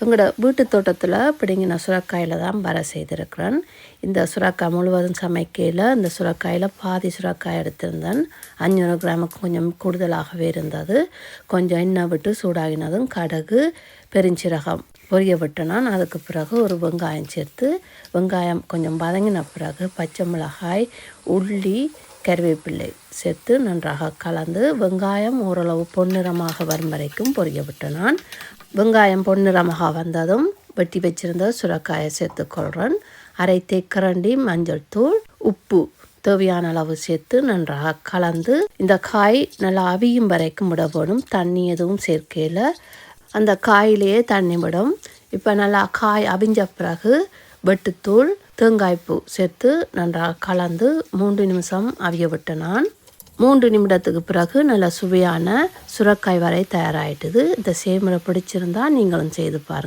எங்களோட வீட்டு தோட்டத்தில் பிடிங்கின சுரக்காயில் தான் வர செய்திருக்கிறேன். இந்த சுரக்காய் முழுவதும் சமைக்கையில் இந்த சுரக்காயில் பாதி சுரக்காய் எடுத்திருந்தேன். அஞ்சூறு கிராமுக்கு கொஞ்சம் கூடுதலாகவே இருந்தது. கொஞ்சம் எண்ணெய் விட்டு சூடாகினதும் கடுகு பெருஞ்சீரகம் பொரிய விட்டு அதுக்கு பிறகு ஒரு வெங்காயம் சேர்த்து வெங்காயம் கொஞ்சம் வதங்கின பிறகு பச்சை மிளகாய் உள்ளி கருவேப்பிள்ளை சேர்த்து நன்றாக கலந்து வெங்காயம் ஓரளவு பொன்னிறமாக வரும் வரைக்கும் பொரிய விட்டு நான் வெங்காயம் பொன்னிறமாக வந்ததும் வெட்டி வச்சிருந்த சுரக்காயை சேர்த்துக்கொள்கிறேன் அரை தேக்கரண்டி மஞ்சள் தூள் உப்பு தேவையான அளவு சேர்த்து நன்றாக கலந்து இந்த காய் நல்லா அவியும் வரைக்கும் விட வேணும். தண்ணி எதுவும் சேர்க்கையில். அந்த காயிலேயே தண்ணி விடும். இப்போ நல்லா காய் அவிஞ்ச பிறகு வெட்டுத்தூள் தேங்காய்ப்பூ சேர்த்து நன்றாக கலந்து மூன்று நிமிஷம் அவிய விட்டு நான். மூன்று நிமிடத்துக்கு பிறகு நல்ல சுவையான சுரக்காய் வரை தயாராகிட்டுது இந்த சேமரை பிடிச்சிருந்தா நீங்களும் செய்து பாருங்கள்